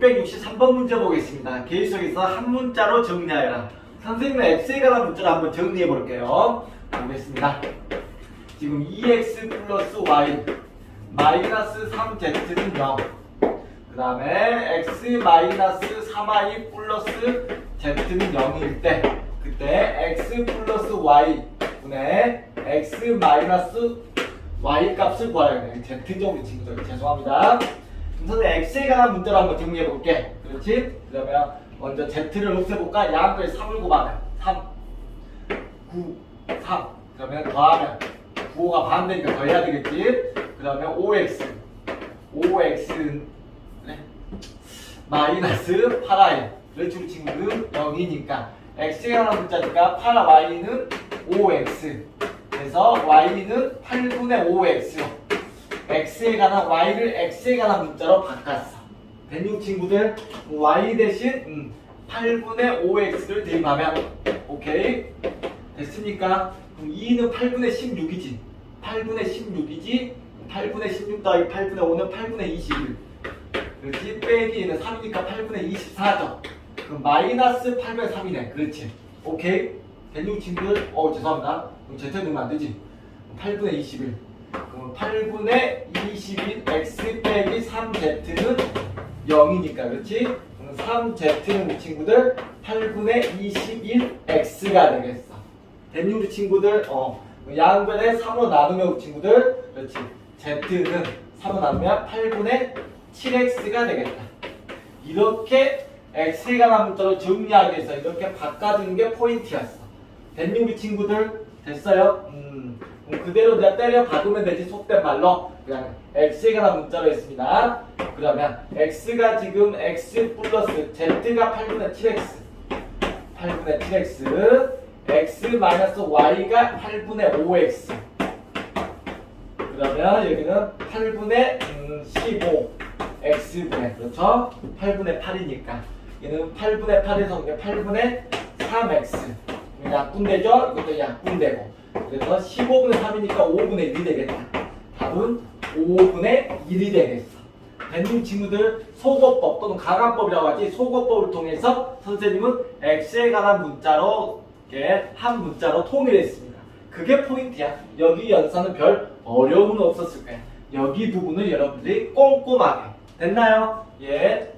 (663번) 문제 보겠습니다. 개수 속에서 한 문자로 정리하여라. 선생님은 x에 관한 문자를 한번 정리해 볼게요. 보겠습니다. 지금 2x 플러스 y 마이너스 3z는 0. 그 다음에 x 마이너스 3y 플러스 z는 0일 때 그때 x 플러스 y 분의 x 마이너스 y 값을 구하야 돼. z종의 친구들 죄송합니다. 선생님 x에 관한 문자로 한번 정리해 볼게. 그렇지? 그러면 먼저 z를 없애볼까? 양쪽에 3을 곱하면 3 9 3 그러면 더하면 9호가 반대니까 더해야 되겠지? 그러면 5x 5x 네. 마이너스 8i 그렇죠 친구들 0이니까 x에 관한 문자니까 8y는 5x 그래서 y는 8분의 5x x에 관한 y를 x에 관한 문자로 바꿨어. 됐니 친구들? y 대신 음, 8분의 5x를 대입하면 오케이? 됐습니까? 그럼 2는 8분의 16이지. 8분의 16이지 8분의 16 더하기 8분의 5는 8분의 21 그렇지? 빼기 얘는 3이니까 8분의 24죠. 그럼 마이너스 8분의 3이네. 그렇지? 오케이 됐니 친구들? 어 죄송합니다 그럼 제트 넣으면 안 되지 8분의 21 그럼 8분의 21 x 빼기 3z는 0이니까 그렇지? 그럼 3z는 친구들 8분의 21 x가 되겠어 우리 친구들? 어 양변에 3으로 나누면 친구들 그렇지 z는 3으로 나누면 8분의 7x가 되겠다 이렇게 x에 관한 문자로 정리하기 위해서 이렇게 바꿔주는 게 포인트였어 됐니 우리 친구들? 됐어요? 음, 그럼 그대로 내가 때려 박으면 되지 속된 말로 그냥 관한 문자로 했습니다 그러면 x가 지금 x 플러스 z가 8분의 7x 8분의 7x x 마이너스 y가 8분의 5x 그러면 여기는 8분의 15 x분의 그렇죠? 8분의 8이니까 얘는 8분의 8에서 이게 8분의 3x 약분되죠? 이것도 약분되고 그래서 15분의 3이니까 5분의 1이 되겠다 답은 5분의 1이 되겠어 밴딩 친구들 소거법 또는 가간법이라고 하지 소거법을 통해서 선생님은 x에 관한 문자로 한 문자로 통일했습니다. 그게 포인트야. 여기 연산은 별 어려움은 없었을 거야. 여기 부분을 여러분들이 꼼꼼하게 됐나요? 예.